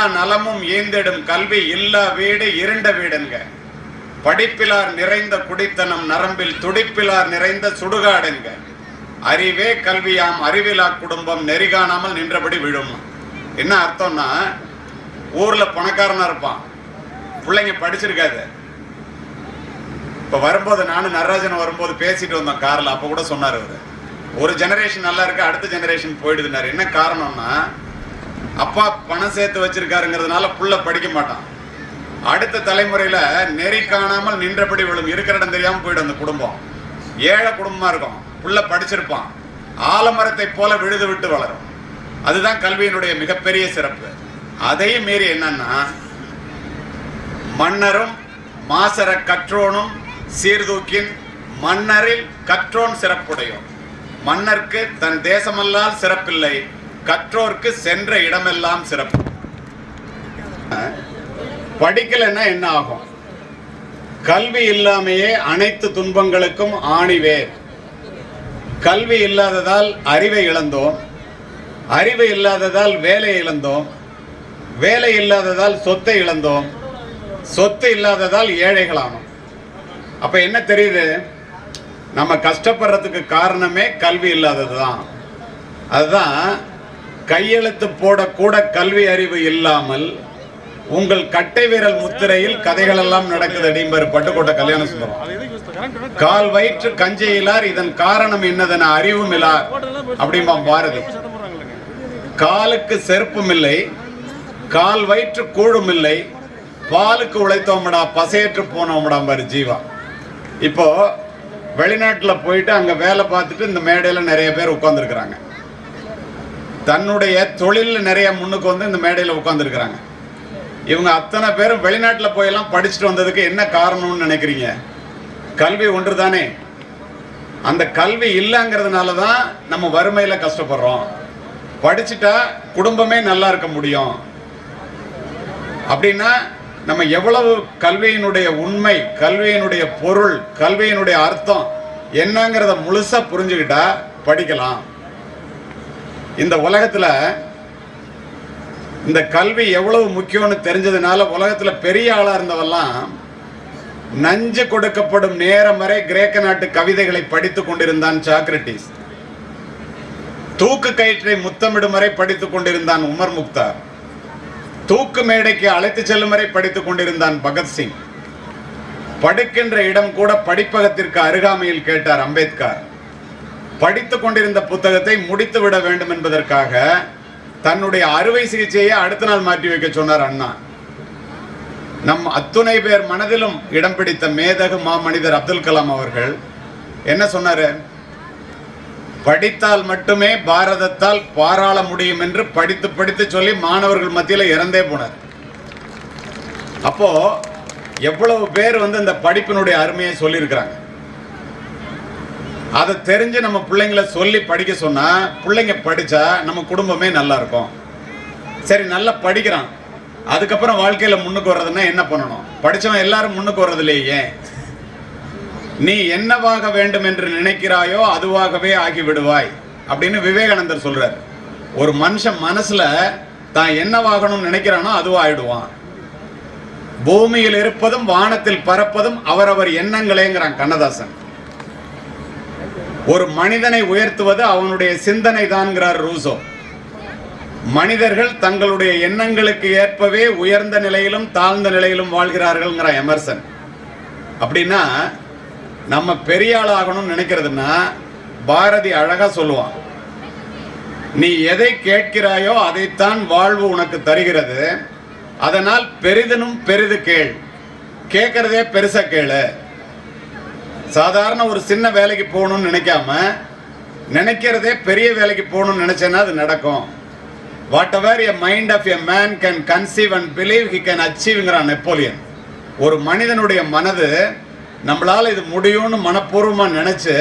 எல்லா நலமும் ஏந்திடும் கல்வி இல்லா வீடு இருண்ட வீடுங்க படிப்பிலார் நிறைந்த குடித்தனம் நரம்பில் துடிப்பிலார் நிறைந்த சுடுகாடுங்க அறிவே கல்வியாம் அறிவிலா குடும்பம் நெறிகாணாமல் நின்றபடி விழும். என்ன அர்த்தம்னா ஊர்ல பணக்காரனா இருப்பான். பிள்ளைங்க படிச்சிருக்காது. இப்ப வரும்போது நானும் நடராஜன் வரும்போது பேசிட்டு வந்தோம் கார்ல. அப்ப கூட சொன்னார் அவரு. ஒரு ஜெனரேஷன் நல்லா இருக்கு அடுத்த ஜெனரேஷன் போயிடுதுனாரு என்ன காரணம்னா அப்பா பணம் சேர்த்து வச்சிருக்காருங்கிறதுனால புள்ள படிக்க மாட்டான். அடுத்த தலைமுறையில நெறி காணாமல் நின்றபடி விழும். இருக்கிற இடம் தெரியாம போயிடும் அந்த குடும்பம். ஏழை குடும்பமா இருக்கும். புள்ள படிச்சிருப்பான். ஆலமரத்தை போல விழுது விட்டு வளரும். அதுதான் கல்வியினுடைய மிகப்பெரிய சிறப்பு. அதையும் மீறி என்னன்னா மன்னரும் மாசர கற்றோனும் சீர்தூக்கின் மன்னரில் கற்றோன் சிறப்புடையோன். மன்னர்க்கு தன் தேசமல்லால் சிறப்பில்லை. கற்றோர்க்கு சென்ற இடமெல்லாம் சிறப்பு. படிக்கலைன்னா என்ன ஆகும்? கல்வி இல்லாமையே அனைத்து துன்பங்களுக்கும் ஆணிவேர் கல்வி இல்லாததால் அறிவை இழந்தோம். அறிவு இல்லாததால் வேலை இழந்தோம். வேலை இல்லாததால் சொத்தை இழந்தோம். சொத்து இல்லாததால் ஏழைகளானோம் அப்ப என்ன தெரியுது? நம்ம கஷ்டப்படுறதுக்கு காரணமே கல்வி இல்லாதது தான் அதுதான் கையெழுத்து போடக்கூட கல்வி அறிவு இல்லாமல் உங்கள் கட்டை விரல் முத்திரையில் கதைகள் எல்லாம் நடக்குது அப்படிம்பாரு பட்டுக்கோட்டை கல்யாண சுந்தரம். கால் வயிற்று கஞ்சையிலார் இதன் காரணம் என்னதென அறிவும் இலார் அப்படிமா பாரதி காலுக்கு செருப்பும் இல்லை கால் வயிற்று கூழும் இல்லை பாலுக்கு உழைத்தோம்டா பசையற்று போனோம்டா பாரு ஜீவா. இப்போ வெளிநாட்டில் போயிட்டு அங்க வேலை பார்த்துட்டு இந்த மேடையில நிறைய பேர் உட்கார்ந்துருக்கிறாங்க. தன்னுடைய தொழிலில் நிறைய முன்னுக்கு வந்து இந்த மேடையில் உட்காந்துருக்குறாங்க இவங்க அத்தனை பேரும் வெளிநாட்டில் போயெல்லாம் படிச்சுட்டு வந்ததுக்கு என்ன காரணம்னு நினைக்கிறீங்க? கல்வி ஒன்று தானே அந்த கல்வி இல்லைங்கிறதுனால தான் நம்ம வறுமையில் கஷ்டப்படுறோம். படிச்சுட்டா குடும்பமே நல்லா இருக்க முடியும். அப்படின்னா நம்ம எவ்வளவு கல்வியினுடைய உண்மை கல்வியினுடைய பொருள் கல்வியினுடைய அர்த்தம் என்னங்கிறத முழுசாக புரிஞ்சுக்கிட்டா படிக்கலாம். இந்த உலகத்தில் இந்த கல்வி எவ்வளவு முக்கியம்னு தெரிஞ்சதுனால உலகத்தில் பெரிய ஆளாக இருந்தவெல்லாம் நஞ்சு கொடுக்கப்படும் நேரம் வரை கிரேக்க நாட்டு கவிதைகளை படித்துக் கொண்டிருந்தான் சாக்ரட்டிஸ் தூக்கு கயிற்றை முத்தமிடும் வரை படித்துக் கொண்டிருந்தான் உமர் முக்தார். தூக்கு மேடைக்கு அழைத்து செல்லும் வரை படித்துக் கொண்டிருந்தான் பகத்சிங் படுக்கின்ற இடம் கூட படிப்பகத்திற்கு அருகாமையில் கேட்டார் அம்பேத்கர். படித்துக் கொண்டிருந்த புத்தகத்தை முடித்து விட வேண்டும் என்பதற்காக தன்னுடைய அறுவை சிகிச்சையை அடுத்த நாள் மாற்றி வைக்க சொன்னார் அண்ணா. நம் அத்துணை பேர் மனதிலும் இடம் பிடித்த மேதகு மாமனிதர் அப்துல் கலாம் அவர்கள் என்ன சொன்னாரு? படித்தால் மட்டுமே பாரதத்தால் பாராள முடியும் என்று படித்து படித்து சொல்லி மாணவர்கள் மத்தியில் இறந்தே போனார். அப்போ எவ்வளவு பேர் வந்து இந்த படிப்பினுடைய அருமையை சொல்லியிருக்கிறாங்க. அதை தெரிஞ்சு நம்ம பிள்ளைங்கள சொல்லி படிக்க சொன்னால் பிள்ளைங்க படித்தா நம்ம குடும்பமே நல்லா இருக்கும். சரி நல்லா படிக்கிறான். அதுக்கப்புறம் வாழ்க்கையில் முன்னுக்கு வர்றதுன்னா என்ன பண்ணணும்? படித்தவன் எல்லாரும் முன்னுக்கு வர்றது இல்லையே நீ என்னவாக வேண்டும் என்று நினைக்கிறாயோ அதுவாகவே ஆகி விடுவாய் அப்படின்னு விவேகானந்தர் சொல்கிறார் ஒரு மனுஷன் மனசில் தான் என்னவாகணும்னு நினைக்கிறானோ அதுவாயிடுவான். பூமியில் இருப்பதும் வானத்தில் பறப்பதும் அவரவர் எண்ணங்களேங்கிறான் கண்ணதாசன். ஒரு மனிதனை உயர்த்துவது அவனுடைய சிந்தனை தான்கிறார் ரூசோ. மனிதர்கள் தங்களுடைய எண்ணங்களுக்கு ஏற்பவே உயர்ந்த நிலையிலும் தாழ்ந்த நிலையிலும் வாழ்கிறார்கள்ங்கிற எமர்சன். அப்படின்னா நம்ம பெரிய ஆளாகணும்னு நினைக்கிறதுன்னா பாரதி அழகா சொல்லுவான். நீ எதை கேட்கிறாயோ அதைத்தான் வாழ்வு உனக்கு தருகிறது. அதனால் பெரிதனும் பெரிது கேள். கேட்கறதே பெருசா கேளு. சாதாரண ஒரு சின்ன வேலைக்கு போகணும்னு நினைக்காம நினைக்கிறதே பெரிய வேலைக்கு போகணும்னு நினைச்சேன்னா அது நடக்கும். Whatever a mind of a man can conceive and believe he can அச்சீவ்ங்கிறான் Napoleon. ஒரு மனிதனுடைய மனது நம்மளால் இது முடியும்னு மனப்பூர்வமாக நினச்சி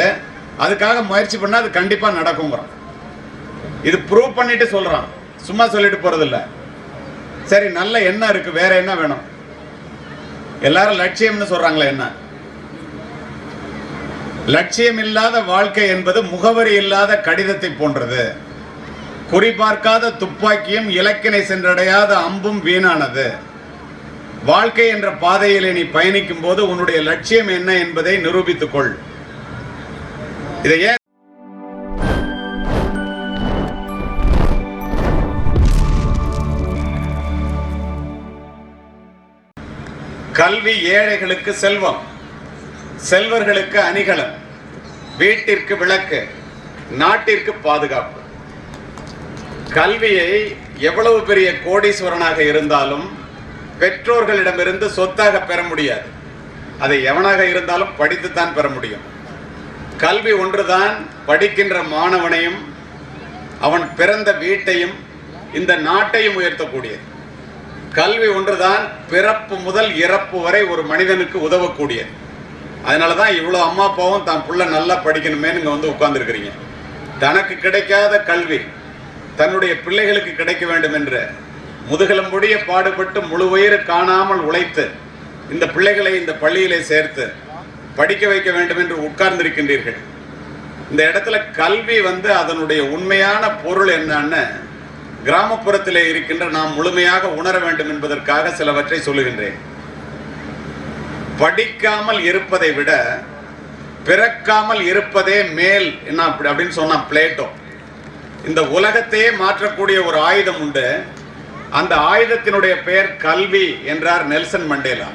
அதுக்காக முயற்சி பண்ணால் அது கண்டிப்பாக நடக்குங்கிறான் இது ப்ரூவ் பண்ணிட்டு சொல்கிறான் சும்மா சொல்லிட்டு போகிறதில்ல சரி நல்ல எண்ணம் இருக்குது வேற என்ன வேணும்? எல்லாரும் லட்சியம்னு சொல்கிறாங்களே என்ன? லட்சியம் இல்லாத வாழ்க்கை என்பது முகவரி இல்லாத கடிதத்தை போன்றது. குறிபார்க்காத துப்பாக்கியும் இலக்கினை சென்றடையாத அம்பும் வீணானது. வாழ்க்கை என்ற பாதையில் நீ பயணிக்கும் போது உன்னுடைய லட்சியம் என்ன என்பதை நிரூபித்துக்கொள். இதை ஏன் கல்வி ஏழைகளுக்கு செல்வம். செல்வர்களுக்கு அணிகலம் வீட்டிற்கு விளக்கு நாட்டிற்கு பாதுகாப்பு. கல்வியை எவ்வளவு பெரிய கோடீஸ்வரனாக இருந்தாலும் பெற்றோர்களிடமிருந்து சொத்தாக பெற முடியாது. அதை எவனாக இருந்தாலும் படித்துத்தான் பெற முடியும். கல்வி ஒன்றுதான் படிக்கின்ற மாணவனையும் அவன் பிறந்த வீட்டையும் இந்த நாட்டையும் உயர்த்தக்கூடியது. கல்வி ஒன்றுதான் பிறப்பு முதல் இறப்பு வரை ஒரு மனிதனுக்கு உதவக்கூடியது. அதனால தான் இவ்வளோ அம்மா அப்பாவும் தான் பிள்ளை நல்லா படிக்கணுமேனு இங்கே வந்து உட்காந்துருக்கிறீங்க தனக்கு கிடைக்காத கல்வி தன்னுடைய பிள்ளைகளுக்கு கிடைக்க வேண்டும் என்று முதுகலம்புடைய பாடுபட்டு முழு வயிறு காணாமல் உழைத்து இந்த பிள்ளைகளை இந்த பள்ளியிலே சேர்த்து படிக்க வைக்க வேண்டும் என்று உட்கார்ந்திருக்கின்றீர்கள். இந்த இடத்துல கல்வி வந்து அதனுடைய உண்மையான பொருள் என்னன்னு கிராமப்புறத்திலே இருக்கின்ற நாம் முழுமையாக உணர வேண்டும் என்பதற்காக சிலவற்றை சொல்லுகின்றேன். படிக்காமல் இருப்பதை விட பிறக்காமல் இருப்பதே மேல். என்ன அப்படி அப்படின்னு சொன்னான் பிளேட்டோ. இந்த உலகத்தையே மாற்றக்கூடிய ஒரு ஆயுதம் உண்டு. அந்த ஆயுதத்தினுடைய பெயர் கல்வி என்றார் நெல்சன் மண்டேலா.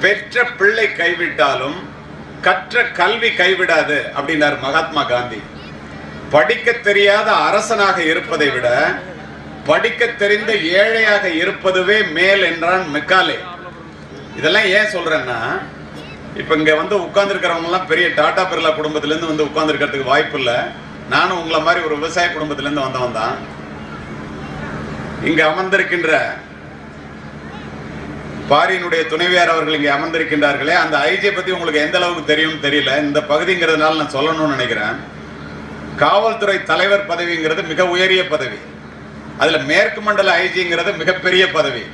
பெற்ற பிள்ளை கைவிட்டாலும் கற்ற கல்வி கைவிடாது அப்படின்னார் மகாத்மா காந்தி. படிக்க தெரியாத அரசனாக இருப்பதை விட படிக்க தெரிந்த ஏழையாக இருப்பதுவே மேல் என்றான் மெக்காலே. இதெல்லாம் ஏன் சொல்கிறேன்னா இப்போ இங்கே வந்து உட்காந்துருக்கிறவங்கலாம் பெரிய டாடா பிர்லா குடும்பத்துலேருந்து வந்து உட்காந்துருக்கிறதுக்கு வாய்ப்பு இல்லை. நானும் உங்களை மாதிரி ஒரு விவசாய குடும்பத்துலேருந்து வந்தவன் தான். இங்கே அமர்ந்திருக்கின்ற பாரியினுடைய துணைவியார் அவர்கள் இங்கே அமர்ந்திருக்கின்றார்களே அந்த ஐஜியை பற்றி உங்களுக்கு எந்த அளவுக்கு தெரியும் தெரியல. இந்த பகுதிங்கிறதுனால நான் சொல்லணும்னு நினைக்கிறேன். காவல்துறை தலைவர் பதவிங்கிறது மிக உயரிய பதவி. அதில் மேற்கு மண்டல ஐஜிங்கிறது மிகப்பெரிய பதவி.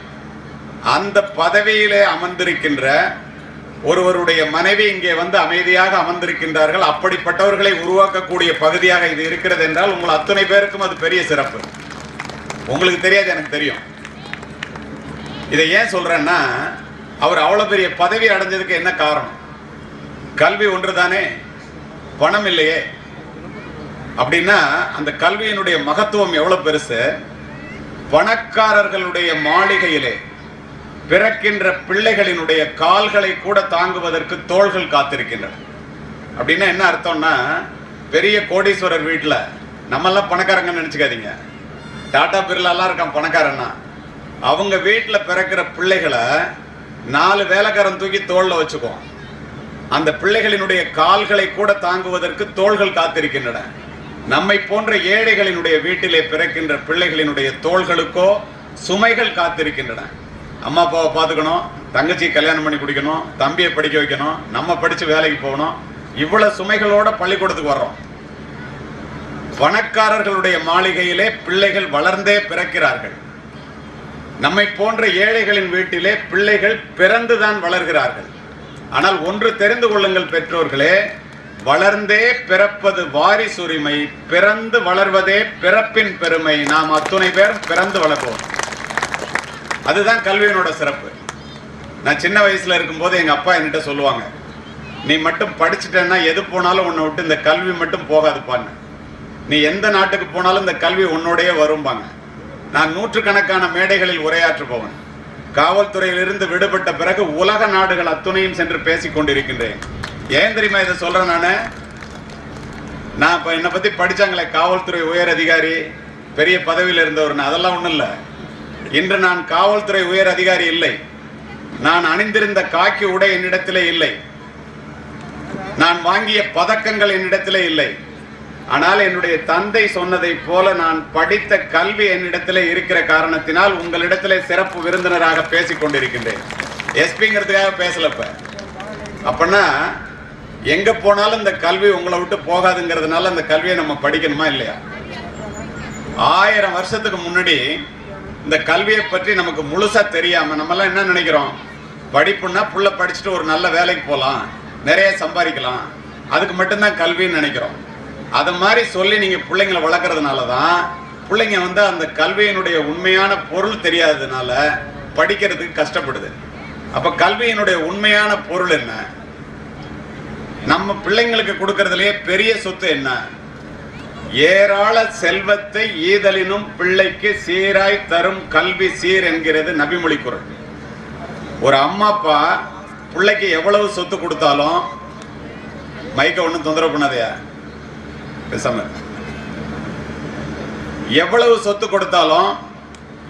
அந்த பதவியிலே அமர்ந்திருக்கின்ற ஒருவருடைய மனைவி இங்கே வந்து அமைதியாக அமர்ந்திருக்கின்றார்கள். அப்படிப்பட்டவர்களை உருவாக்கக்கூடிய பகுதியாக இது இருக்கிறது என்றால் உங்கள் அத்தனை பேருக்கும் அது பெரிய சிறப்பு. உங்களுக்கு தெரியாது எனக்கு தெரியும். இதை ஏன் சொல்றேன்னா அவர் அவ்வளவு பெரிய பதவி அடைஞ்சதுக்கு என்ன காரணம்? கல்வி ஒன்றுதானே? பணம் இல்லையே. அப்படின்னா அந்த கல்வியினுடைய மகத்துவம் எவ்வளவு பெருசு? பணக்காரர்களுடைய மாளிகையிலே. பிறக்கின்ற பிள்ளைகளினுடைய கால்களை கூட தாங்குவதற்கு தோள்கள் காத்திருக்கின்றன. அப்படின்னா என்ன அர்த்தம்னா பெரிய கோடீஸ்வரர் வீட்டில் நம்மெல்லாம் பணக்காரங்கன்னு நினச்சிக்காதீங்க. டாடா பிர்லாலாம் இருக்கான் பணக்காரன்னா. அவங்க வீட்டில் பிறக்கிற பிள்ளைகளை நாலு வேலைக்காரன் தூக்கி தோளில் வச்சுக்குவோம் அந்த பிள்ளைகளினுடைய கால்களை கூட தாங்குவதற்கு தோள்கள் காத்திருக்கின்றன. நம்மை போன்ற ஏழைகளினுடைய வீட்டிலே பிறக்கின்ற பிள்ளைகளினுடைய தோள்களுக்கோ சுமைகள் காத்திருக்கின்றன. அம்மா அப்பாவை பார்த்துக்கணும். தங்கச்சி கல்யாணம் பண்ணி குடிக்கணும். தம்பியை படிக்க வைக்கணும். நம்ம படித்து வேலைக்கு போகணும். இவ்வளோ சுமைகளோட பள்ளிக்கூடத்துக்கு வர்றோம். பணக்காரர்களுடைய மாளிகையிலே பிள்ளைகள் வளர்ந்தே பிறக்கிறார்கள். நம்மை போன்ற ஏழைகளின் வீட்டிலே பிள்ளைகள் பிறந்துதான் வளர்கிறார்கள். ஆனால் ஒன்று தெரிந்து கொள்ளுங்கள் பெற்றோர்களே வளர்ந்தே பிறப்பது வாரிசுரிமை பிறந்து வளர்வதே பிறப்பின் பெருமை. நாம் அத்துணை பேர் பிறந்து வளர்ப்போம் அதுதான் கல்வியினோட சிறப்பு. நான் சின்ன வயசுல இருக்கும்போது எங்க அப்பா என்கிட்ட சொல்லுவாங்க நீ மட்டும் படிச்சுட்டேன்னா எது போனாலும் உன்னை விட்டு இந்த கல்வி மட்டும் போகாதுப்பான்னு. நீ எந்த நாட்டுக்கு போனாலும் இந்த கல்வி உன்னோடையே வரும்பாங்க. நான் நூற்றுக்கணக்கான மேடைகளில் உரையாற்றுபவன். காவல்துறையிலிருந்து விடுபட்ட பிறகு உலக நாடுகள் அத்துணையும் சென்று பேசிக் கொண்டிருக்கின்றேன். ஏன் தெரியுமா இதை சொல்றேன் நான்? நான் இப்போ என்னை பத்தி படிச்சாங்களே காவல்துறை உயர் அதிகாரி பெரிய பதவியில் இருந்தவர் அதெல்லாம் ஒன்றும் இல்லை. இன்று நான் காவல்துறை உயர் அதிகாரி இல்லை. நான் அணிந்திருந்த காக்கி உடை என்னிடத்திலே இல்லை. நான் வாங்கிய பதக்கங்கள் என்னிடத்திலே இல்லை. ஆனால் என்னுடைய தந்தை சொன்னதைப் போல நான் படித்த கல்வி என்னிடத்திலே இருக்கிற காரணத்தினால் உங்களிடத்திலே சிறப்பு விருந்தினராக பேசிக் கொண்டிருக்கின்றேன். எஸ்பிங்கிறதுக்காக பேசலப்ப. அப்படின்னா எங்க போனாலும் இந்த கல்வி உங்களை விட்டு போகாதுங்கிறதுனால அந்த கல்வியை நம்ம படிக்கணுமா இல்லையா? ஆயிரம் வருஷத்துக்கு முன்னாடி இந்த கல்வியை பற்றி நமக்கு முழுசா தெரியாம நம்ம எல்லாம் என்ன நினைக்கிறோம்? படிப்புன்னா புள்ள படிச்சுட்டு ஒரு நல்ல வேலைக்கு போகலாம் நிறைய சம்பாதிக்கலாம். அதுக்கு மட்டும்தான் கல்வின்னு நினைக்கிறோம். அது மாதிரி சொல்லி நீங்க பிள்ளைங்களை வளர்க்கறதுனால தான் பிள்ளைங்க வந்து அந்த கல்வியினுடைய உண்மையான பொருள் தெரியாததுனால படிக்கிறதுக்கு கஷ்டப்படுது. அப்ப கல்வியினுடைய உண்மையான பொருள் என்ன? நம்ம பிள்ளைங்களுக்கு கொடுக்கறதுலயே பெரிய சொத்து என்ன? ஏராள செல்வத்தை ஈதலினும் பிள்ளைக்கு சீராய் தரும் கல்வி சீர் என்கிறது நபிமொழி குரல். ஒரு அம்மா அப்பா பிள்ளைக்கு எவ்வளவு சொத்து கொடுத்தாலும் மைக்க ஒன்றும் தொந்தரவு பண்ணாதையா? பேசாம. எவ்வளவு சொத்து கொடுத்தாலும்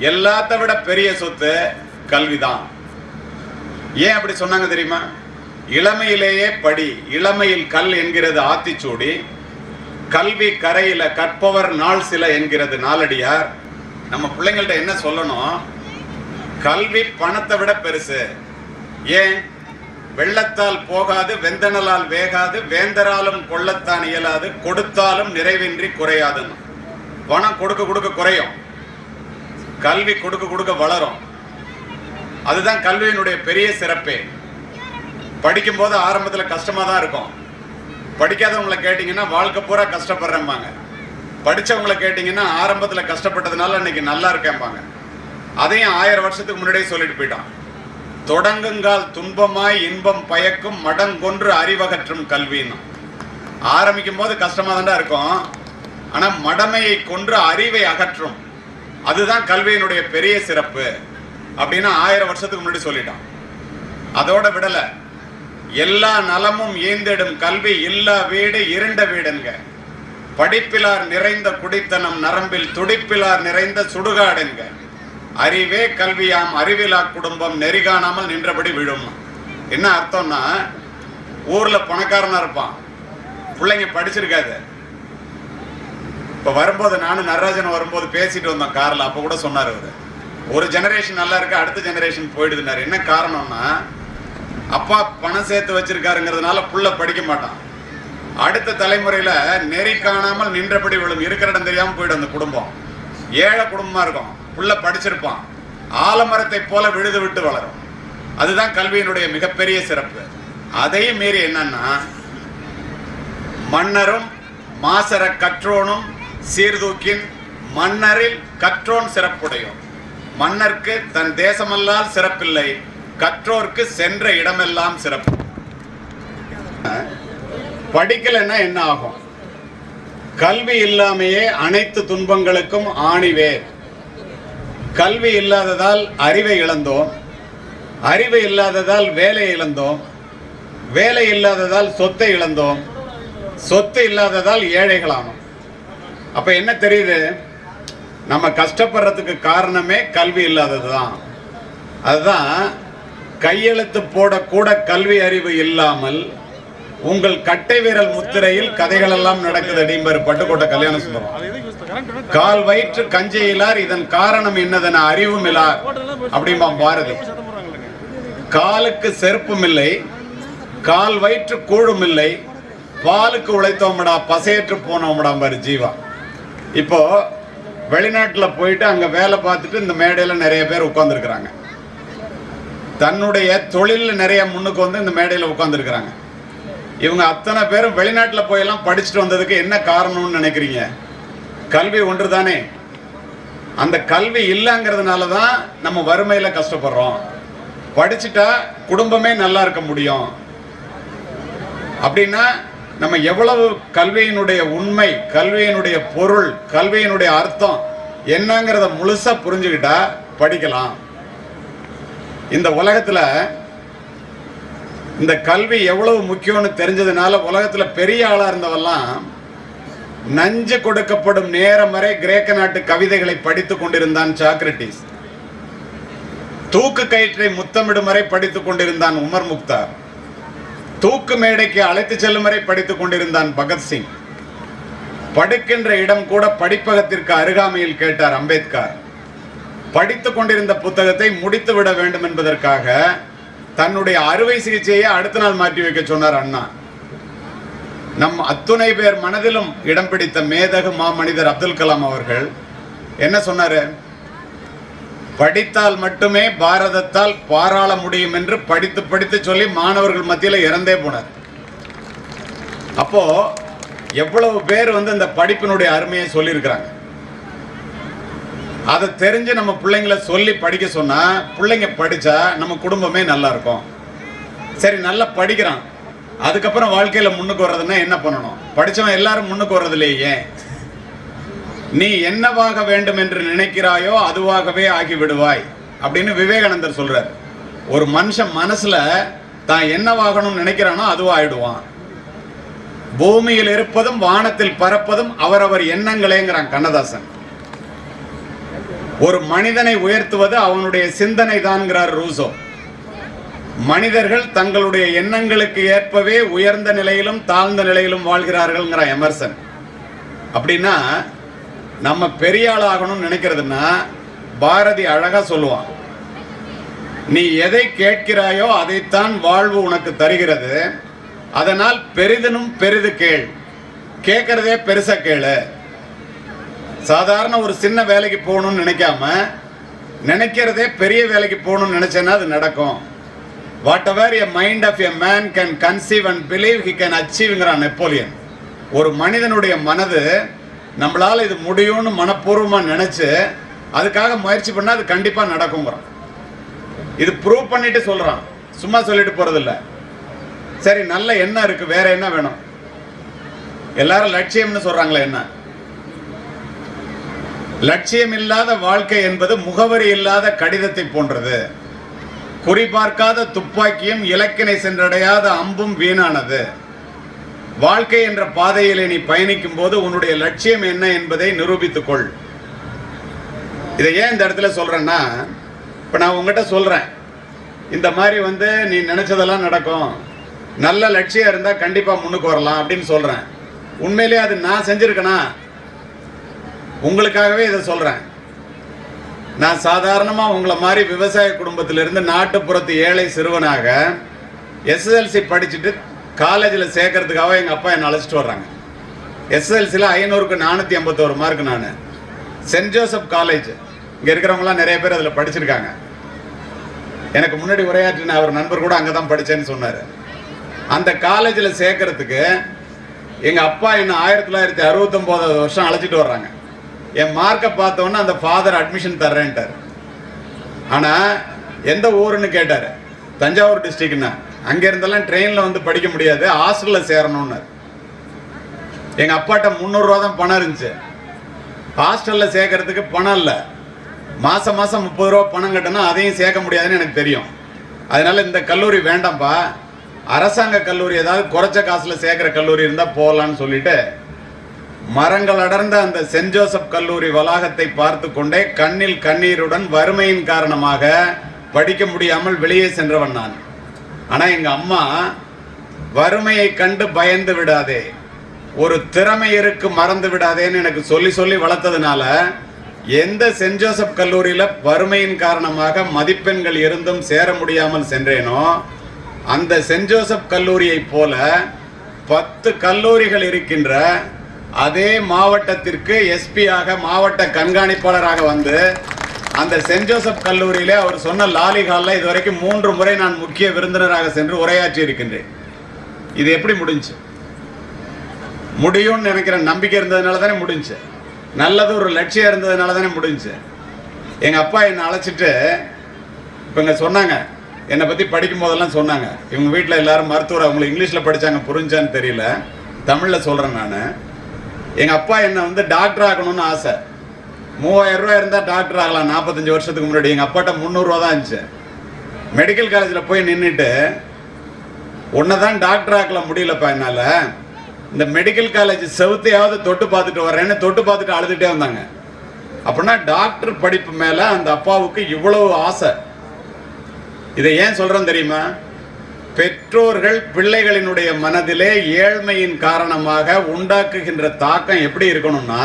எல்லாத்த விட பெரிய சொத்து கல்விதான். ஏன் அப்படி சொன்னாங்க தெரியுமா? இளமையிலேயே படி இளமையில் கல் என்கிறது ஆத்திச்சூடி கல்வி கரையில கற்பவர் நாள் சில என்கிறது நாலடியார் நம்ம பிள்ளைங்கள்ட்ட என்ன சொல்லணும்? கல்வி பணத்தை விட பெருசு. ஏன்? வெள்ளத்தால் போகாது வெந்தனலால் வேகாது வேந்தராலும் கொள்ளத்தான் இயலாது கொடுத்தாலும் நிறைவின்றி குறையாதுன்னு. பணம் கொடுக்க கொடுக்க குறையும். கல்வி கொடுக்க கொடுக்க வளரும். அதுதான் கல்வியினுடைய பெரிய சிறப்பே. படிக்கும்போது ஆரம்பத்தில் கஷ்டமாக தான் இருக்கும். படிக்காதவங்களை கேட்டிங்கன்னா வாழ்க்கை பூரா கஷ்டப்படுறேம்பாங்க. படித்தவங்களை கேட்டிங்கன்னா ஆரம்பத்தில் கஷ்டப்பட்டதுனால இன்னைக்கு நல்லா இருக்கேம்பாங்க. அதையும் ஆயிரம் வருஷத்துக்கு முன்னாடியே சொல்லிட்டு போயிட்டான். தொடங்குங்கால் துன்பமாய் இன்பம் பயக்கும் மடங்கொன்று அறிவகற்றும் கல்வின்னு. ஆரம்பிக்கும் போது கஷ்டமாக தான்டா இருக்கும். ஆனால் மடமையை கொன்று அறிவை அகற்றும். அதுதான் கல்வியினுடைய பெரிய சிறப்பு. அப்படின்னு ஆயிரம் வருஷத்துக்கு முன்னாடி சொல்லிட்டான். அதோட விடலை. எல்லா நலமும் ஈந்திடும் கல்வி இல்லா வீடு இருண்ட வீடுங்க. படிப்பிலார் நிறைந்த குடித்தனம் நரம்பில் துடிப்பிலார் நிறைந்த சுடுகாடுங்க. அறிவே கல்வியாம் அறிவிலா குடும்பம் நெறிகாணாமல் நின்றபடி விழும். என்ன அர்த்தம்னா ஊர்ல பணக்காரனா இருப்பான். பிள்ளைங்க படிச்சிருக்காது. இப்ப வரும்போது நானும் நடராஜன் வரும்போது பேசிட்டு வந்தோம் கார்ல. அப்ப கூட சொன்னார் ஒரு ஜெனரேஷன் நல்லா இருக்கு அடுத்த ஜெனரேஷன் போயிடுதுனாரு என்ன காரணம்னா அப்பா பணம் சேர்த்து வச்சிருக்காருங்கிறதுனால புள்ள படிக்க மாட்டான். அடுத்த தலைமுறையில நெறி காணாமல் நின்றபடி விழும் இருக்கிற இடம் தெரியாம போயிடும் அந்த குடும்பம். ஏழை குடும்பமா இருக்கும். புள்ள படிச்சிருப்பான். ஆலமரத்தை போல விழுது விட்டு வளரும். அதுதான் கல்வியினுடைய மிகப்பெரிய சிறப்பு. அதையும் மீறி என்னன்னா மன்னரும் மாசர கற்றோனும் சீர்தூக்கின் மன்னரில் கற்றோன் சிறப்புடையும் மன்னர்க்கு தன் தேசமல்லால் சிறப்பில்லை. கற்றோர்க்கு சென்ற இடமெல்லாம் சிறப்பு. படிக்கலைன்னா என்ன ஆகும்? கல்வி இல்லாமையே அனைத்து துன்பங்களுக்கும் ஆணிவேர். கல்வி இல்லாததால் அறிவை இழந்தோம். அறிவு இல்லாததால் வேலை இழந்தோம். வேலை இல்லாததால் சொத்தை இழந்தோம். சொத்து இல்லாததால் ஏழைகளானோம் அப்ப என்ன தெரியுது? நம்ம கஷ்டப்படுறதுக்கு காரணமே கல்வி இல்லாதது தான் அதுதான் கையெழுத்து போடக்கூட கல்வி அறிவு இல்லாமல் உங்கள் கட்டை விரல் முத்திரையில் கதைகள் எல்லாம் நடக்குது அடிம்பர் பட்டுக்கோட்டை கல்யாண சுந்தரம். கால் வயிற்று கஞ்சையிலார் இதன் காரணம் என்னதென அறிவும் இலார் அப்படிமா பாரதி. காலுக்கு செருப்பும் இல்லை கால் வயிற்று கூழும் இல்லை பாலுக்கு உழைத்தோம்டா பசையற்று போனோம்டா பாரு ஜீவா. இப்போ வெளிநாட்டுல போயிட்டு அங்க வேலை பார்த்துட்டு இந்த மேடையில நிறைய பேர் உட்கார்ந்துருக்கிறாங்க. தன்னுடைய தொழிலில் நிறைய முன்னுக்கு வந்து இந்த மேடையில் உட்காந்துருக்குறாங்க இவங்க அத்தனை பேரும் வெளிநாட்டில் போயெல்லாம் படிச்சுட்டு வந்ததுக்கு என்ன காரணம்னு நினைக்கிறீங்க? கல்வி ஒன்று தானே அந்த கல்வி இல்லைங்கிறதுனால தான் நம்ம வறுமையில் கஷ்டப்படுறோம். படிச்சுட்டா குடும்பமே நல்லா இருக்க முடியும். அப்படின்னா நம்ம எவ்வளவு கல்வியினுடைய உண்மை கல்வியினுடைய பொருள் கல்வியினுடைய அர்த்தம் என்னங்கிறத முழுசாக புரிஞ்சுக்கிட்டா படிக்கலாம். இந்த உலகத்தில் இந்த கல்வி எவ்வளவு முக்கியம்னு தெரிஞ்சதுனால உலகத்தில் பெரிய ஆளாக இருந்தவெல்லாம் நஞ்சு கொடுக்கப்படும் நேரம் வரை கிரேக்க நாட்டு கவிதைகளை படித்துக் கொண்டிருந்தான் சாக்ரட்டிஸ் தூக்கு கயிற்றை முத்தமிடும் வரை படித்துக் கொண்டிருந்தான் உமர் முக்தார். தூக்கு மேடைக்கு அழைத்து செல்லும் வரை படித்துக் கொண்டிருந்தான் பகத்சிங் படுக்கின்ற இடம் கூட படிப்பகத்திற்கு அருகாமையில் கேட்டார் அம்பேத்கர். படித்துக் கொண்டிருந்த புத்தகத்தை முடித்து விட வேண்டும் என்பதற்காக தன்னுடைய அறுவை சிகிச்சையை அடுத்த நாள் மாற்றி வைக்க சொன்னார் அண்ணா. நம் அத்துணை பேர் மனதிலும் இடம் பிடித்த மேதகு மாமனிதர் அப்துல் கலாம் அவர்கள் என்ன சொன்னாரு? படித்தால் மட்டுமே பாரதத்தால் பாராள முடியும் என்று படித்து படித்து சொல்லி மாணவர்கள் மத்தியில் இறந்தே போனார். அப்போ எவ்வளவு பேர் வந்து இந்த படிப்பினுடைய அருமையை சொல்லியிருக்கிறாங்க. அதை தெரிஞ்சு நம்ம பிள்ளைங்கள சொல்லி படிக்க சொன்னால் பிள்ளைங்க படித்தா நம்ம குடும்பமே நல்லா இருக்கும். சரி நல்லா படிக்கிறான். அதுக்கப்புறம் வாழ்க்கையில் முன்னுக்கு வர்றதுன்னா என்ன பண்ணணும்? படித்தவன் எல்லாரும் முன்னுக்கு வர்றதில்லையே. ஏன் நீ என்னவாக வேண்டும் என்று நினைக்கிறாயோ அதுவாகவே ஆகி விடுவாய் அப்படின்னு விவேகானந்தர் சொல்கிறார் ஒரு மனுஷன் மனசில் தான் என்னவாகணும்னு நினைக்கிறானோ அதுவும் ஆயிடுவான். பூமியில் இருப்பதும் வானத்தில் பறப்பதும் அவரவர் எண்ணங்களேங்கிறான் கண்ணதாசன். ஒரு மனிதனை உயர்த்துவது அவனுடைய சிந்தனை தான்கிறார் ரூசோ. மனிதர்கள் தங்களுடைய எண்ணங்களுக்கு ஏற்பவே உயர்ந்த நிலையிலும் தாழ்ந்த நிலையிலும் வாழ்கிறார்கள்ங்கிற எமர்சன். அப்படின்னா நம்ம பெரிய ஆளாகணும்னு நினைக்கிறதுன்னா பாரதி அழகா சொல்லுவான். நீ எதை கேட்கிறாயோ அதைத்தான் வாழ்வு உனக்கு தருகிறது. அதனால் பெரிதனும் பெரிது கேள். கேட்கறதே பெருசா கேளு. சாதாரண ஒரு சின்ன வேலைக்கு போகணும்னு நினைக்காம நினைக்கிறதே பெரிய வேலைக்கு போகணும்னு நினைச்சேன்னா அது நடக்கும். Whatever a mind of a man can conceive and believe he can அச்சீவ்ங்கிறான் Napoleon. ஒரு மனிதனுடைய மனது நம்மளால் இது முடியும்னு மனப்பூர்வமாக நினச்சி அதுக்காக முயற்சி பண்ணால் அது கண்டிப்பாக நடக்குங்கிறான் இது ப்ரூவ் பண்ணிட்டு சொல்கிறான் சும்மா சொல்லிட்டு போகிறதில்ல சரி நல்ல எண்ணம் இருக்குது வேற என்ன வேணும்? எல்லாரும் லட்சியம்னு சொல்கிறாங்களே என்ன? லட்சியம் இல்லாத வாழ்க்கை என்பது முகவரி இல்லாத கடிதத்தை போன்றது. குறிபார்க்காத துப்பாக்கியும் இலக்கினை சென்றடையாத அம்பும் வீணானது. வாழ்க்கை என்ற பாதையிலே நீ பயணிக்கும் போது உன்னுடைய லட்சியம் என்ன என்பதை நிரூபித்துக்கொள். இதை ஏன் இந்த இடத்துல சொல்றேன்னா இப்ப நான் உங்ககிட்ட சொல்றேன். இந்த மாதிரி வந்து நீ நினைச்சதெல்லாம் நடக்கும். நல்ல லட்சியம் இருந்தா கண்டிப்பா முன்னுக்கு வரலாம் அப்படின்னு சொல்றேன். உண்மையிலேயே அது நான் செஞ்சிருக்கேனா? உங்களுக்காகவே இதை சொல்கிறேன் நான் சாதாரணமாக உங்களை மாதிரி விவசாய குடும்பத்திலிருந்து நாட்டுப்புறத்து ஏழை சிறுவனாக எஸ்எஸ்எல்சி படிச்சுட்டு காலேஜில் சேர்க்கறதுக்காக எங்கள் அப்பா என்னை அழைச்சிட்டு வர்றாங்க. எஸ்எஸ்எல்சியில் ஐநூறுக்கு நானூற்றி ஐம்பத்தோரு மார்க் நான். Saint Joseph college. இங்கே இருக்கிறவங்களாம் நிறைய பேர் அதில் படிச்சிருக்காங்க. எனக்கு முன்னாடி உரையாற்றின அவர் நண்பர் கூட அங்கே தான் படித்தேன்னு சொன்னார். அந்த காலேஜில் சேர்க்கறதுக்கு எங்கள் அப்பா என்ன ஆயிரத்தி தொள்ளாயிரத்தி அறுபத்தொம்போது வருஷம் அழைச்சிட்டு வர்றாங்க. என் மார்க்கை பார்த்தோன்னே அந்த ஃபாதர் அட்மிஷன் தர்றேன்ட்டார். ஆனால் எந்த ஊருன்னு கேட்டார். தஞ்சாவூர் டிஸ்ட்ரிக்ட்னா அங்கே இருந்தெல்லாம் ட்ரெயினில் வந்து படிக்க முடியாது ஹாஸ்டலில் சேரணும்னார். எங்கள் அப்பாட்ட முந்நூறுரூவா தான் பணம் இருந்துச்சு. ஹாஸ்டலில் சேர்க்கறதுக்கு பணம் இல்லை. மாதம் மாதம் முப்பது ரூபா பணம் கட்டினா அதையும் சேர்க்க முடியாதுன்னு எனக்கு தெரியும். அதனால் இந்த கல்லூரி வேண்டாம்ப்பா. அரசாங்க கல்லூரி ஏதாவது குறைச்ச காசில் சேர்க்குற கல்லூரி இருந்தால் போகலான்னு சொல்லிவிட்டு மரங்கள் அடர்ந்த அந்த சென்ட் ஜோசப் கல்லூரி வளாகத்தை பார்த்து கொண்டே கண்ணில் கண்ணீருடன் வறுமையின் காரணமாக படிக்க முடியாமல் வெளியே சென்றவன் நான். ஆனால் எங்கள் அம்மா வறுமையை கண்டு பயந்து விடாதே. ஒரு திறமை இருக்கு மறந்து விடாதேன்னு எனக்கு சொல்லி சொல்லி வளர்த்ததுனால எந்த சென்ட் ஜோசப் கல்லூரியில் வறுமையின் காரணமாக மதிப்பெண்கள் இருந்தும் சேர முடியாமல் சென்றேனோ அந்த சென்ட் ஜோசப் கல்லூரியைப் போல பத்து கல்லூரிகள் இருக்கின்ற அதே மாவட்டத்திற்கு எஸ்பியாக மாவட்ட கண்காணிப்பாளராக வந்து அந்த சென்ட் ஜோசப் கல்லூரியில் அவர் சொன்ன லாலிகாலில் இதுவரைக்கும் மூன்று முறை நான் முக்கிய விருந்தினராக சென்று உரையாற்றி இருக்கின்றேன். இது எப்படி முடிஞ்சு? முடியும்னு நினைக்கிற நம்பிக்கை இருந்ததுனால தானே முடிஞ்சு. நல்லது ஒரு லட்சியம் இருந்ததுனால தானே முடிஞ்சு. எங்கள் அப்பா என்னை அழைச்சிட்டு இப்போ இங்கே சொன்னாங்க. என்னை பற்றி படிக்கும் போதெல்லாம் சொன்னாங்க. இவங்க வீட்டில் எல்லாரும் மருத்துவர் அவங்களை இங்கிலீஷில் படித்தாங்க புரிஞ்சான்னு தெரியல. தமிழில் சொல்கிறேன் நான். எங்கள் அப்பா என்னை வந்து டாக்டர் ஆகணும்னு ஆசை. மூவாயிரம் ரூபா இருந்தால் டாக்டர் ஆகலாம். நாற்பத்தஞ்சு வருஷத்துக்கு முன்னாடி எங்கள் அப்பாட்ட முந்நூறுரூவா தான் இருந்துச்சு. மெடிக்கல் காலேஜில் போய் நின்றுட்டு உன்னை தான் டாக்டர் ஆக்கலாம் முடியலப்பா என்னால். இந்த மெடிக்கல் காலேஜ் செவுத்தையாவது தொட்டு பார்த்துட்டு வரேன்னு தொட்டு பார்த்துட்டு அழுதுகிட்டே வந்தாங்க. அப்படின்னா டாக்டர் படிப்பு மேலே அந்த அப்பாவுக்கு இவ்வளவு ஆசை. இதை ஏன் சொல்கிறேன் தெரியுமா? பெற்றோர்கள் பிள்ளைகளினுடைய மனதிலே ஏழ்மையின் காரணமாக உண்டாக்குகின்ற தாக்கம் எப்படி இருக்கணும்னா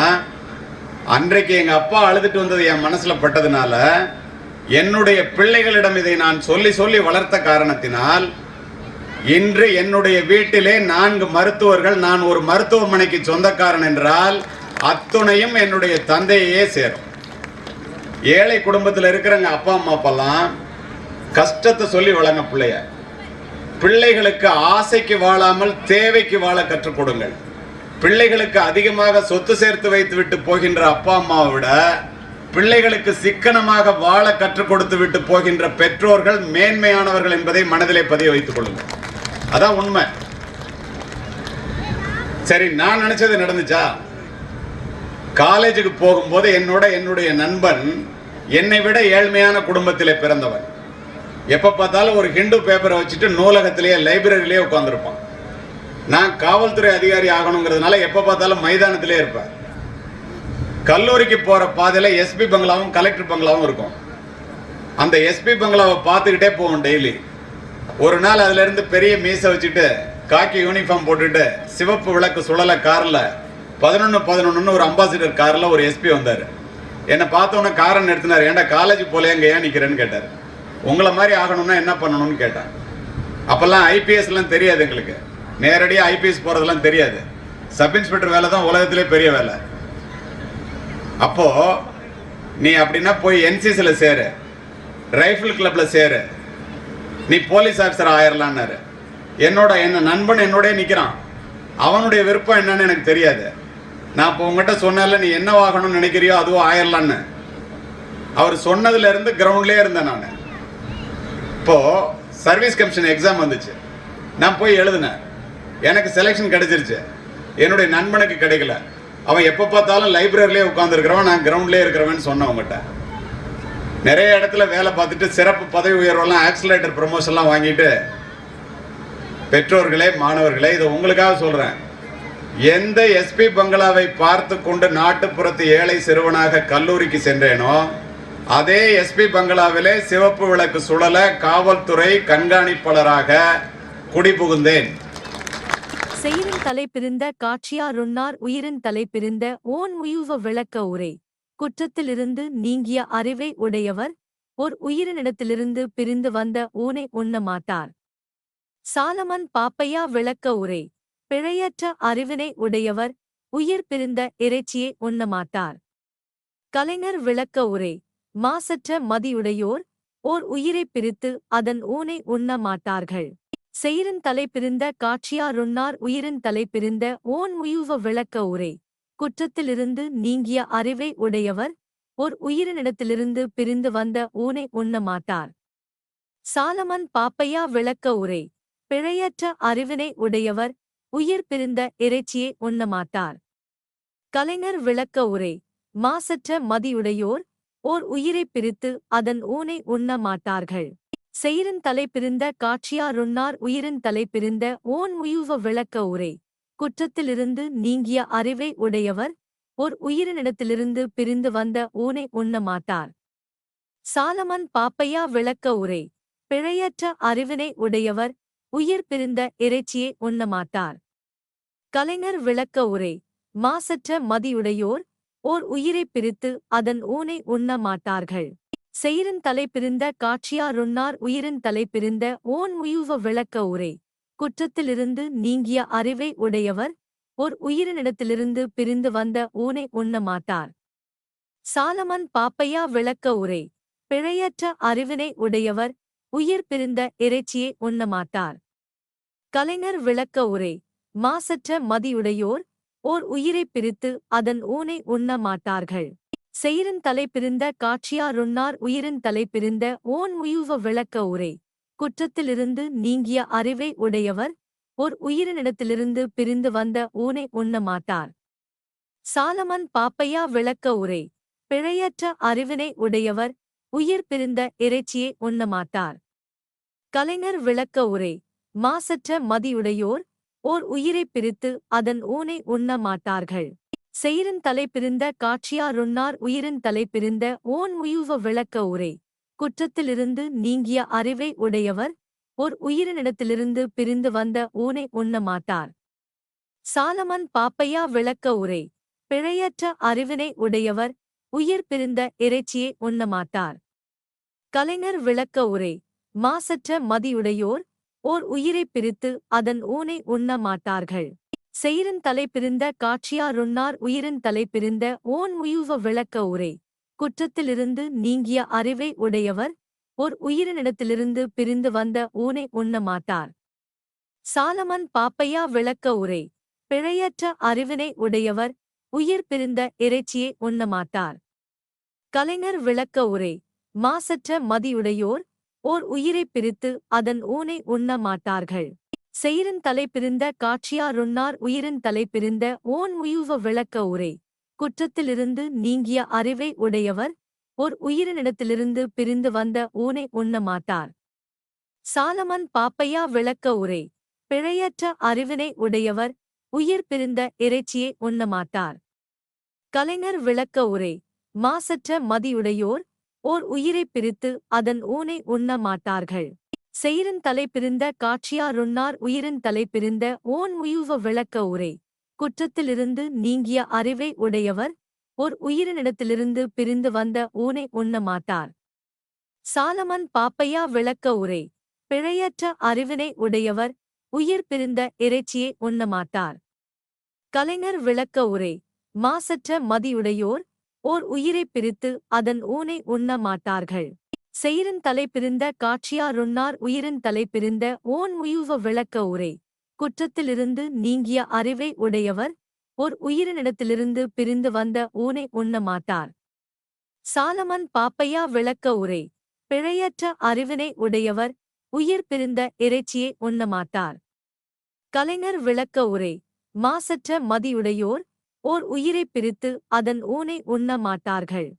அன்றைக்கு எங்க அப்பா அழுதுட்டு வந்தது என் மனசுல பட்டதுனால என்னுடைய பிள்ளைகளிடம் இதை நான் சொல்லி சொல்லி வளர்த்த காரணத்தினால் இன்று என்னுடைய வீட்டிலே நான்கு மருத்துவர்கள் நான் ஒரு மருத்துவமனைக்கு சொந்தக்காரன் என்றால் அத்துணையும் என்னுடைய தந்தையே சேரும். ஏழை குடும்பத்தில் இருக்கிறவங்க அப்பா அம்மா அப்பெல்லாம் கஷ்டத்தை சொல்லி வளங்க பிள்ளைய. பிள்ளைகளுக்கு ஆசைக்கு வாழாமல் தேவைக்கு வாழ கற்றுக் கொடுங்கள். பிள்ளைகளுக்கு அதிகமாக சொத்து சேர்த்து வைத்து விட்டு போகின்ற அப்பா அம்மாவை விட பிள்ளைகளுக்கு சிக்கனமாக வாழ கற்றுக் கொடுத்து விட்டு போகின்ற பெற்றோர்கள் மேன்மையானவர்கள் என்பதை மனதிலே பதிய வைத்துக் கொள்ளுங்கள். அதான் உண்மை. சரி நான் நினைச்சது நடந்துச்சா? காலேஜுக்கு போகும்போது என்னோட என்னுடைய நண்பன் என்னை விட ஏழ்மையான குடும்பத்திலே பிறந்தவன். எப்போ பார்த்தாலும் ஒரு ஹிந்து பேப்பரை வச்சுட்டு நூலகத்திலேயே லைப்ரரியிலேயே உட்காந்துருப்பான் நான் காவல்துறை அதிகாரி ஆகணுங்கிறதுனால எப்போ பார்த்தாலும் மைதானத்திலே இருப்பேன். கல்லூரிக்கு போகிற பாதையில் எஸ்பி பங்களாவும் கலெக்டர் பங்களாவும் இருக்கும். அந்த எஸ்பி பங்களாவை பார்த்துக்கிட்டே போவோம் டெய்லி ஒரு நாள் அதுலேருந்து பெரிய மீசை வச்சுட்டு காக்கி யூனிஃபார்ம் போட்டுட்டு சிவப்பு விளக்கு சுழல காரில் பதினொன்று பதினொன்றுன்னு ஒரு அம்பாசிடர் காரில் ஒரு எஸ்பி வந்தார். என்னை பார்த்தோன்னே காரை நிறுத்தினார். ஏன்டா காலேஜ் போல எங்கே ஏன் நிற்கிறேன்னு கேட்டார். உங்களை மாதிரி ஆகணும்னா என்ன பண்ணணும்னு கேட்டேன் அப்போல்லாம் ஐபிஎஸ்லாம் தெரியாது எங்களுக்கு. நேரடியாக ஐபிஎஸ் போகிறதெல்லாம் தெரியாது. சப் இன்ஸ்பெக்டர் வேலை தான் உலகத்திலே பெரிய வேலை. அப்போது நீ அப்படின்னா போய் என்சிசியில் சேரு. ரைஃபிள் கிளப்பில் சேரு. நீ போலீஸ் ஆஃபீஸர் ஆயிரலான்னாரு. என்னோட என்ன நண்பன் என்னோடய நிற்கிறான் அவனுடைய விருப்பம் என்னன்னு எனக்கு தெரியாது. நான் இப்போ உங்ககிட்ட சொன்னேன்ல நீ என்ன ஆகணும்னு நினைக்கிறியோ அதுவும் ஆயிரலான்னு. அவர் சொன்னதுலேருந்து கிரவுண்ட்லேயே இருந்தேன் நான். இப்போ சர்வீஸ் கமிஷன் எக்ஸாம் வந்துச்சு. நான் போய் எழுதினேன். எனக்கு செலெக்ஷன் கிடைச்சிருச்சு. என்னுடைய நண்பனுக்கு கிடைக்கல. அவன் எப்போ பார்த்தாலும் லைப்ரரியிலே உட்காந்துருக்கிறவன் நான் கிரவுண்ட்லேயே இருக்கிறவன் சொன்னவங்ககிட்ட நிறைய இடத்துல வேலை பார்த்துட்டு சிறப்பு பதவி உயர்வெல்லாம் ஆக்சிலேட்டர் ப்ரொமோஷன்லாம் வாங்கிட்டு பெற்றோர்களே மாணவர்களே இதை உங்களுக்காக சொல்கிறேன் எந்த எஸ்பி பங்களாவை பார்த்து கொண்டு நாட்டுப்புறத்து ஏழை சிறுவனாக கல்லூரிக்கு சென்றேனோ அதே எஸ்பி பங்களாவிலே சிவப்பு விளக்கு சுழல காவல்துறை கண்காணிப்பாளராக குடிபுகுந்தேன். செயிரின் தலை பிரிந்த காட்சியாருன்னார் உயிரின் தலை பிரிந்த ஓன் உயுவ விளக்க உரை. குற்றத்திலிருந்து நீங்கிய அறிவை உடையவர் ஓர் உயிரினிடத்திலிருந்து பிரிந்து வந்த ஊனை உண்ண மாட்டார். சாலமன் பாப்பையா விளக்க உரை. பிழையற்ற அறிவினை உடையவர் உயிர் பிரிந்த இறைச்சியை உண்ண மாட்டார். கலைஞர் விளக்க உரை. மாசற்ற மதியுடையோர் ஓர் உயிரைப் பிரித்து அதன் ஊனை உண்ண மாட்டார்கள். செயிரின் தலை பிரிந்த காட்சியாருன்னார் உயிரின் தலை பிரிந்த ஓன் உயுவ விளக்க உரை. குற்றத்திலிருந்து நீங்கிய அறிவை உடையவர் ஓர் உயிரினிடத்திலிருந்து பிரிந்து வந்த ஊனை உண்ண மாட்டார். சாலமன் பாப்பையா விளக்க உரை. பிழையற்ற அறிவினை உடையவர் உயிர் பிரிந்த இறைச்சியை உண்ணமாட்டார் கலைஞர் விளக்க உரை. மாசற்ற மதியுடையோர் ஓர் உயிரைப் பிரித்து அதன் ஊனை உண்ண மாட்டார்கள். செயிரின் தலை பிரிந்த காட்சியாருன்னார் உயிரின் தலை பிரிந்த ஓன் உயுவ விளக்க உரை. குற்றத்திலிருந்து நீங்கிய அறிவை உடையவர் ஓர் உயிரினிடத்திலிருந்து பிரிந்து வந்த ஊனை உண்ண மாட்டார். சாலமன் பாப்பையா விளக்க உரை. பிழையற்ற அறிவினை உடையவர் உயிர் பிரிந்த இறைச்சியை உண்ண மாட்டார். கலைஞர் விளக்க உரை. மாசற்ற மதியுடையோர் ஓர் உயிரைப் பிரித்து அதன் ஊனை உண்ண மாட்டார்கள். செயிரின் தலை பிரிந்த காட்சியாருன்னார் உயிரின் தலை பிரிந்த ஓன் உயுவ விளக்க உரை. குற்றத்திலிருந்து நீங்கிய அறிவை உடையவர் ஓர் உயிரினிடத்திலிருந்து பிரிந்து வந்த ஊனை உண்ண மாட்டார். சாலமன் பாப்பையா விளக்க உரை. பிழையற்ற அறிவினை உடையவர் உயிர் பிரிந்த இறைச்சியை உண்ண மாட்டார். கலைஞர் விளக்க உரை. மாசற்ற மதியுடையோர் ஓர் உயிரைப் பிரித்து அதன் ஊனை உண்ண மாட்டார்கள். செயிரின் தலை பிரிந்த காட்சியாருன்னார் உயிரின் தலை பிரிந்த ஓன் உயுவ விளக்க உரை. குற்றத்திலிருந்து நீங்கிய அறிவை உடையவர் ஓர் உயிரினிடத்திலிருந்து பிரிந்து வந்த ஊனை உண்ண மாட்டார். சாலமன் பாப்பையா விளக்க உரை. பிழையற்ற அறிவினை உடையவர் உயிர் பிரிந்த இறைச்சியை உண்ணமாட்டார் கலைஞர் விளக்க உரை. மாசற்ற மதியுடையோர் ஓர் உயிரைப் பிரித்து அதன் ஊனை உண்ண மாட்டார்கள். செயிரின் தலை பிரிந்த காட்சியாருன்னார் உயிரின் தலை பிரிந்த ஓன் உயுவ விளக்க உரை. குற்றத்திலிருந்து நீங்கிய அறிவை உடையவர் ஓர் உயிரினிடத்திலிருந்து பிரிந்து வந்த ஊனை உண்ண மாட்டார். சாலமன் பாப்பையா விளக்க உரை. பிழையற்ற அறிவினை உடையவர் உயிர் பிரிந்த இறைச்சியை உண்ணமாட்டார் கலைஞர் விளக்க உரை. மாசற்ற மதியுடையோர் ஓர் உயிரைப் பிரித்து அதன் ஊனை உண்ண மாட்டார்கள். செயிரின் தலை பிரிந்த காட்சியாருன்னார் உயிரின் தலை பிரிந்த ஓன் உயுவ விளக்க உரை. குற்றத்திலிருந்து நீங்கிய அறிவை உடையவர் ஓர் உயிரினிடத்திலிருந்து பிரிந்து வந்த ஊனை உண்ண மாட்டார். சாலமன் பாப்பையா விளக்க உரை. பிழையற்ற அறிவினை உடையவர் உயிர் பிரிந்த இறைச்சியை உண்ண மாட்டார். கலைஞர் விளக்க உரை. மாசற்ற மதியுடையோர் ஓர் உயிரைப் பிரித்து அதன் ஊனை உண்ண மாட்டார்கள். செயிரின் தலை பிரிந்த காட்சியாருன்னார் உயிரின் தலை பிரிந்த ஓன் உயுவ விளக்க உரை. குற்றத்திலிருந்து நீங்கிய அறிவை உடையவர் ஓர் உயிரினிடத்திலிருந்து பிரிந்து வந்த ஊனை உண்ண மாட்டார். சாலமன் பாப்பையா விளக்க உரை. பிழையற்ற அறிவினை உடையவர் உயிர் பிரிந்த இறைச்சியை உண்ணமாட்டார் கலைஞர் விளக்க உரை. மாசற்ற மதியுடையோர் ஓர் உயிரைப் பிரித்து அதன் ஊனை உண்ண மாட்டார்கள். செயிரின் தலை பிரிந்த காட்சியாருன்னார் உயிரின் தலை பிரிந்த ஓன் உயுவ விளக்க உரை. குற்றத்திலிருந்து நீங்கிய அறிவை உடையவர் ஓர் உயிரினிடத்திலிருந்து பிரிந்து வந்த ஊனை உண்ண மாட்டார். சாலமன் பாப்பையா விளக்க உரை. பிழையற்ற அறிவினை உடையவர் உயிர் பிரிந்த இறைச்சியை உண்ண மாட்டார். கலைஞர் விளக்க உரை. மாசற்ற மதியுடையோர் ஓர் உயிரைப் பிரித்து அதன் ஊனை உண்ண மாட்டார்கள். செயிரின் தலை பிரிந்த காட்சியாருன்னார் உயிரின் தலை பிரிந்த ஓன் உயுவ விளக்க உரை. குற்றத்திலிருந்து நீங்கிய அறிவை உடையவர் ஓர் உயிரினிடத்திலிருந்து பிரிந்து வந்த ஊனை உண்ண மாட்டார். சாலமன் பாப்பையா விளக்க உரை. பிழையற்ற அறிவினை உடையவர் உயிர் பிரிந்த இறைச்சியை உண்ண மாட்டார். கலைஞர் விளக்க உரை. மாசற்ற மதியுடையோர் ஓர் உயிரைப் பிரித்து அதன் ஊனை உண்ண மாட்டார்கள்.